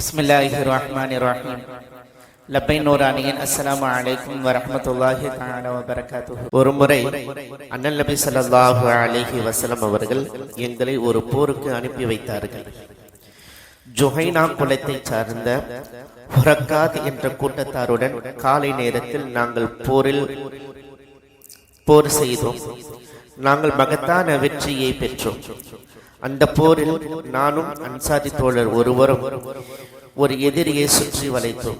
பிஸ்மில்லாஹி ரஹ்மான் ரஹீம் லப்பை நூரானியின் அஸ்லாம் அலைக்கும் வரமத்துல்லாஹி தஆலா வபரகாத்துஹு ஒரு முறை அண்ணல் நபி சல்லாஹு அலிஹி வசலம் அவர்கள் எங்களை ஒரு போருக்கு அனுப்பி வைத்தார்கள். ஜுஹைனா குலத்தைச் சார்ந்த ஹுரக்காத் என்ற கூட்டத்தாருடன் காலை நேரத்தில் நாங்கள் போரில் போர் செய்தோம். நாங்கள் மகத்தான வெற்றியை பெற்றோம். அந்த போரில் நானும் அன்சாரி தோழர் ஒருவரும் ஒரு எதிரியை சுற்றி வளைத்தோம்.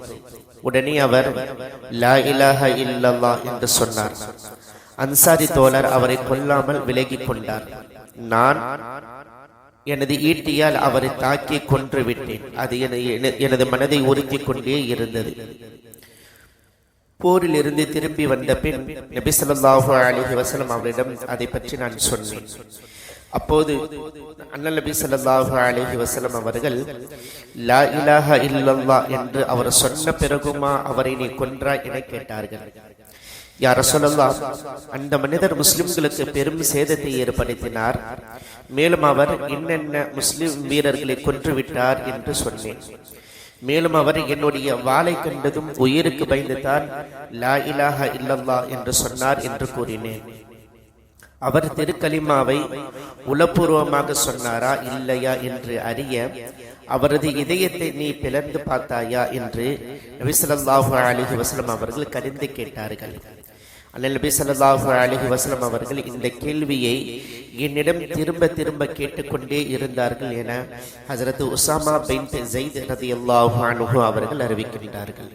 உடனே அவர் லா இலாஹ இல்லல்லா என்று சொன்னார். அன்சாரி தோழர் அவரை கொல்லாமல் விலகிக் கொண்டார். நான் எனது ஈட்டியால் அவரை தாக்கி கொன்று விட்டேன். அது என- எனது மனதை உறுத்திக் கொண்டே இருந்தது. போரில் இருந்து திரும்பி வந்த பின் நபி ஸல்லல்லாஹு அலைஹி அவரிடம் அதை பற்றி நான் சொன்னேன். அப்போது அண்ணல் நபி ஸல்லல்லாஹு அலைஹி வஸல்லம் அவர்கள் லா இலாஹ இல்லல்லாஹ் என்று அவர் சொன்ன பிறகுமா அவரை நீ கொன்றாய் என கேட்டார்கள். யார் சொல்லலாம் அந்த மனிதர் முஸ்லிம்களுக்கு பெரும் சேதத்தை ஏற்படுத்தினார். மேலும் அவர் என்னென்ன முஸ்லிம் வீரர்களை கொன்று விட்டார் என்று சொன்னேன். மேலும் அவர் என்னுடைய வாளை கண்டதும் உயிருக்கு பயந்துதான் லா இலாஹ இல்லல்லா என்று சொன்னார் என்று கூறினேன். அவர் திருக்கலிமாவை உளப்பூர்வமாக சொன்னாரா இல்லையா என்று அறிய அவரது இதயத்தை நீ பிளர்ந்து பார்த்தாயா என்று நபி சொல்லாஹு அலிஹி வசலம் அவர்கள் கரிந்து கேட்டார்கள். அல்ல நபி சொல்லாஹு அலிஹி வசலம் அவர்கள் இந்த கேள்வியை என்னிடம் திரும்ப திரும்ப கேட்டுக்கொண்டே இருந்தார்கள் என ஹசரத் உசாமா பின் ஜெயித் ரதி அல்லாஹு அவர்கள் அறிவிக்கின்றார்கள்.